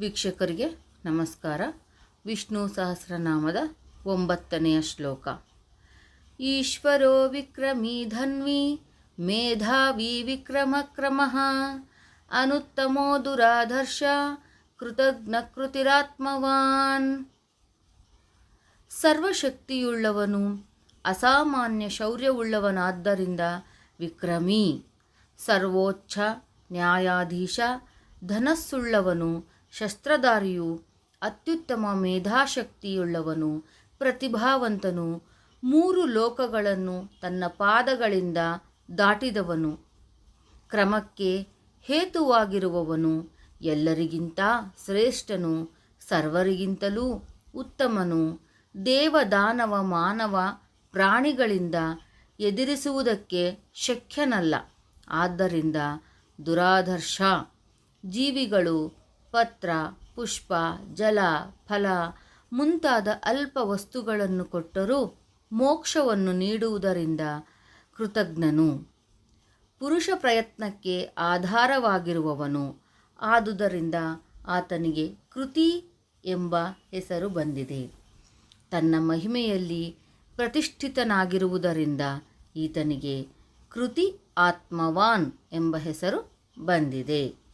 ವೀಕ್ಷಕರಿಗೆ ನಮಸ್ಕಾರ. ವಿಷ್ಣು ಸಹಸ್ರನಾಮದ ಒಂಬತ್ತನೆಯ ಶ್ಲೋಕ. ಈಶ್ವರೋ ವಿಕ್ರಮೀ ಧನ್ವಿ, ಮೇಧಾವಿ ವಿಕ್ರಮಕ್ರಮಃ, ಅನುತ್ತಮೋ ಕೃತಜ್ಞ ಕೃತಿರಾತ್ಮವಾನ್. ಸರ್ವಶಕ್ತಿಯುಳ್ಳವನು, ಅಸಾಮಾನ್ಯ ಶೌರ್ಯವುಳ್ಳವನಾದ್ದರಿಂದ ವಿಕ್ರಮಿ. ಸರ್ವೋಚ್ಚ ನ್ಯಾಯಾಧೀಶ, ಧನಸ್ಸುಳ್ಳವನು ಶಸ್ತ್ರಧಾರಿಯು ಅತ್ಯುತ್ತಮ ಮೇಧಾಶಕ್ತಿಯುಳ್ಳವನು, ಪ್ರತಿಭಾವಂತನು, ಮೂರು ಲೋಕಗಳನ್ನು ತನ್ನ ಪಾದಗಳಿಂದ ದಾಟಿದವನು. ಕ್ರಮಕ್ಕೆ ಹೇತುವಾಗಿರುವವನು ಎಲ್ಲರಿಗಿಂತ ಶ್ರೇಷ್ಠನು, ಸರ್ವರಿಗಿಂತಲೂ ಉತ್ತಮನು. ದೇವದಾನವ ಮಾನವ ಪ್ರಾಣಿಗಳಿಂದ ಎದುರಿಸುವುದಕ್ಕೆ ಶಕ್ಯನಲ್ಲ ಆದ್ದರಿಂದ ದುರಾದರ್ಶ ಜೀವಿಗಳು ಪತ್ರ, ಪುಷ್ಪ, ಜಲ, ಫಲ ಮುಂತಾದ ಅಲ್ಪ ವಸ್ತುಗಳನ್ನು ಕೊಟ್ಟರೂ ಮೋಕ್ಷವನ್ನು ನೀಡುವುದರಿಂದ ಕೃತಜ್ಞನು. ಪುರುಷ ಪ್ರಯತ್ನಕ್ಕೆ ಆಧಾರವಾಗಿರುವವನು. ಆದುದರಿಂದ ಆತನಿಗೆ ಕೃತಿ ಎಂಬ ಹೆಸರು ಬಂದಿದೆ. ತನ್ನ ಮಹಿಮೆಯಲ್ಲಿ ಪ್ರತಿಷ್ಠಿತನಾಗಿರುವುದರಿಂದ ಈತನಿಗೆ ಕೃತಿ ಆತ್ಮವಾನ್ ಎಂಬ ಹೆಸರು ಬಂದಿದೆ.